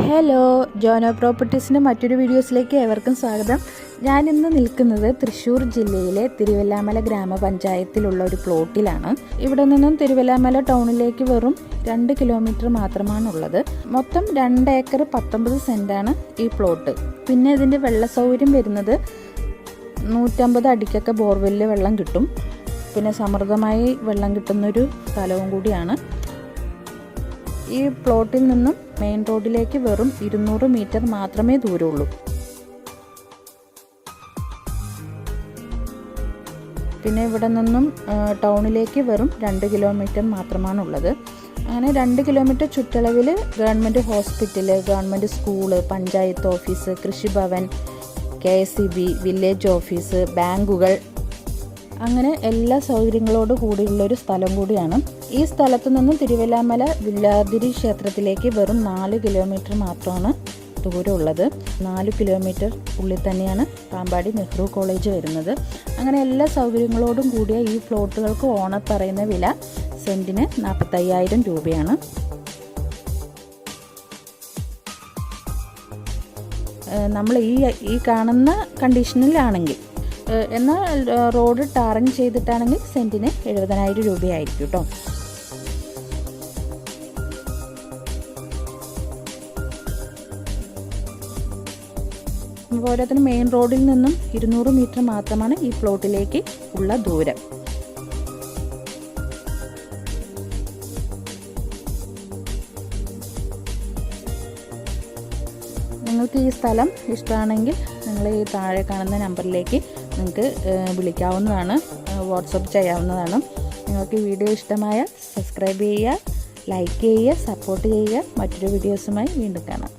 Hello ജോനോ പ്രോപ്പർട്ടീസിന്റെ മറ്റൊരു വീഡിയോസിലേക്ക് ഏവർക്കും സ്വാഗതം. ഞാൻ ഇന്ന് നിൽക്കുന്നത് തൃശ്ശൂർ ജില്ലയിലെ തിരുവല്ലാമല ഗ്രാമപഞ്ചായത്തിലുള്ള ഒരു പ്ലോട്ടിലാണ് ഇവിടെ നിന്നും തിരുവല്ലാമല ടൗണിലേക്ക് വെറും രണ്ട് കിലോമീറ്റർ മാത്രമാണുള്ളത്. മൊത്തം രണ്ട് ഏക്കർ പത്തൊമ്പത് സെന്റാണ് ഈ പ്ലോട്ട് പിന്നെ ഇതിന്റെ വെള്ള സൗകര്യം വരുന്നത് നൂറ്റമ്പത് അടിക്കൊക്കെ ബോർവെല്ലിൽ വെള്ളം കിട്ടും. പിന്നെ സമൃദ്ധമായി വെള്ളം കിട്ടുന്നൊരു സ്ഥലവും കൂടിയാണ്. ഈ പ്ലോട്ടിൽ നിന്നും മെയിൻ റോഡിലേക്ക് വെറും ഇരുന്നൂറ് മീറ്റർ മാത്രമേ ദൂരമുള്ളൂ. പിന്നെ ഇവിടെ നിന്നും ടൗണിലേക്ക് വെറും രണ്ട് കിലോമീറ്റർ മാത്രമാണുള്ളത്. അങ്ങനെ രണ്ട് കിലോമീറ്റർ ചുറ്റളവിൽ government hospital government school panchayat office Krishibhavan K S C B village office ബാങ്കുകൾ അങ്ങനെ എല്ലാ സൗകര്യങ്ങളോട് കൂടിയുള്ള ഒരു സ്ഥലം കൂടിയാണ്. ഈ സ്ഥലത്തു നിന്നും തിരുവല്ലാമല വില്ലാതിരി ക്ഷേത്രത്തിലേക്ക് വെറും നാല് കിലോമീറ്റർ മാത്രമാണ് ദൂരമുള്ളത്. നാല് കിലോമീറ്റർ ഉള്ളിൽ തന്നെയാണ് പാമ്പാടി നെഹ്റു കോളേജ് വരുന്നത്. അങ്ങനെ എല്ലാ സൗകര്യങ്ങളോടും കൂടിയ ഈ ഫ്ലോട്ടുകൾക്ക് ഓണർ വില സെന്റിന് നാൽപ്പത്തയ്യായിരം രൂപയാണ്. നമ്മൾ ഈ ഈ കാണുന്ന കണ്ടീഷനിലാണെങ്കിൽ എന്നാൽ റോഡ് ടാറിങ് ചെയ്തിട്ടാണെങ്കിൽ സെന്റിന് എഴുപതിനായിരം രൂപയായിരിക്കും കേട്ടോ. പോരാത്തിന് മെയിൻ റോഡിൽ നിന്നും ഇരുന്നൂറ് മീറ്റർ മാത്രമാണ് ഈ പ്ലോട്ടിലേക്ക് ഉള്ള ദൂരം. നിങ്ങൾക്ക് ഈ സ്ഥലം ഇഷ്ടമാണെങ്കിൽ നിങ്ങൾ ഈ താഴെ കാണുന്ന നമ്പറിലേക്ക് നിങ്ങൾക്ക് വിളിക്കാവുന്നതാണ്. വാട്സപ്പ് ചെയ്യാവുന്നതാണ്. നിങ്ങൾക്ക് ഈ വീഡിയോ ഇഷ്ടമായ സബ്സ്ക്രൈബ് ചെയ്യുക ലൈക്ക് ചെയ്യുക സപ്പോർട്ട് ചെയ്യുക. മറ്റൊരു വീഡിയോസുമായി വീണ്ടും കാണാം.